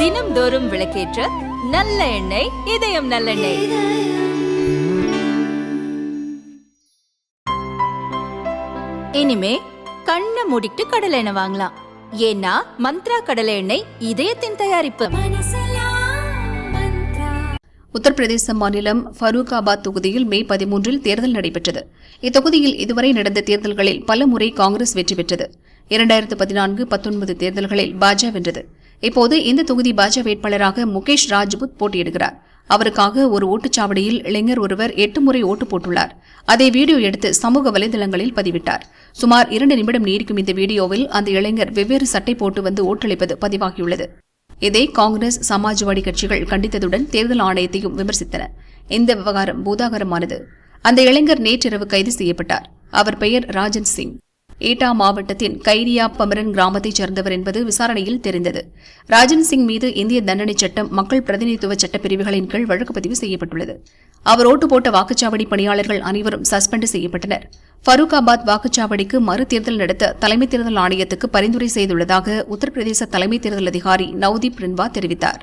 தினம்தோறும் விளக்கேற்ற நல்ல எண்ணெய் இதயம் நல்லெண்ணெய் இனிமே கண்ணை மூடிட்டு கடலை எண்ணெய் வாங்கலாம். ஏன்னா மந்த்ரா கடலை எண்ணெய் இதயத்தின் தயாரிப்பு. உத்தரப்பிரதேச மாநிலம் ஃபரூகாபாத் தொகுதியில் மே பதிமூன்றில் தேர்தல் நடைபெற்றது. இத்தொகுதியில் இதுவரை நடந்த தேர்தல்களில் பல முறை காங்கிரஸ் வெற்றி பெற்றது. இரண்டாயிரத்து பதினான்கு பத்தொன்பது தேர்தல்களில் பாஜ வென்றது. இப்போது இந்த தொகுதி பாஜக வேட்பாளராக முகேஷ் ராஜ்புத் போட்டியிடுகிறார். அவருக்காக ஒரு ஓட்டுச்சாவடியில் இளைஞர் ஒருவர் எட்டு முறை ஓட்டு போட்டுள்ளார். அதை வீடியோ எடுத்து சமூக வலைதளங்களில் பதிவிட்டார். சுமார் இரண்டு நிமிடம் நீடிக்கும் இந்த வீடியோவில் அந்த இளைஞர் வெவ்வேறு சட்டை போட்டு வந்து ஓட்டளிப்பது பதிவாகியுள்ளது. இதை காங்கிரஸ் சமாஜ்வாடி கட்சிகள் கண்டித்ததுடன் தேர்தல் ஆணையத்தையும் விமர்சித்தன. இந்த விவகாரம் பூதாகரமானது. அந்த இளைஞர் நேற்றிரவு கைது செய்யப்பட்டார். அவர் பெயர் ராஜன் சிங். ஈட்டா மாவட்டத்தின் கைரியா பமரன் கிராமத்தைச் சேர்ந்தவர் என்பது விசாரணையில் தெரிந்தது. ராஜன் சிங் மீது இந்திய தண்டனை சட்டம் மக்கள் பிரதிநிதித்துவ சட்டப்பிரிவுகளின் கீழ் வழக்கு பதிவு செய்யப்பட்டுள்ளது. அவர் ஓட்டு போட்ட வாக்குச்சாவடி பணியாளர்கள் அனைவரும் சஸ்பெண்ட் செய்யப்பட்டனர். ஃபரூகாபாத் வாக்குச்சாவடிக்கு மறு தேர்தல் நடத்த தலைமை தேர்தல் ஆணையத்துக்கு பரிந்துரை செய்துள்ளதாக உத்தரப்பிரதேச தலைமை தேர்தல் அதிகாரி நவ்தீப் ரின்வா தெரிவித்தார்.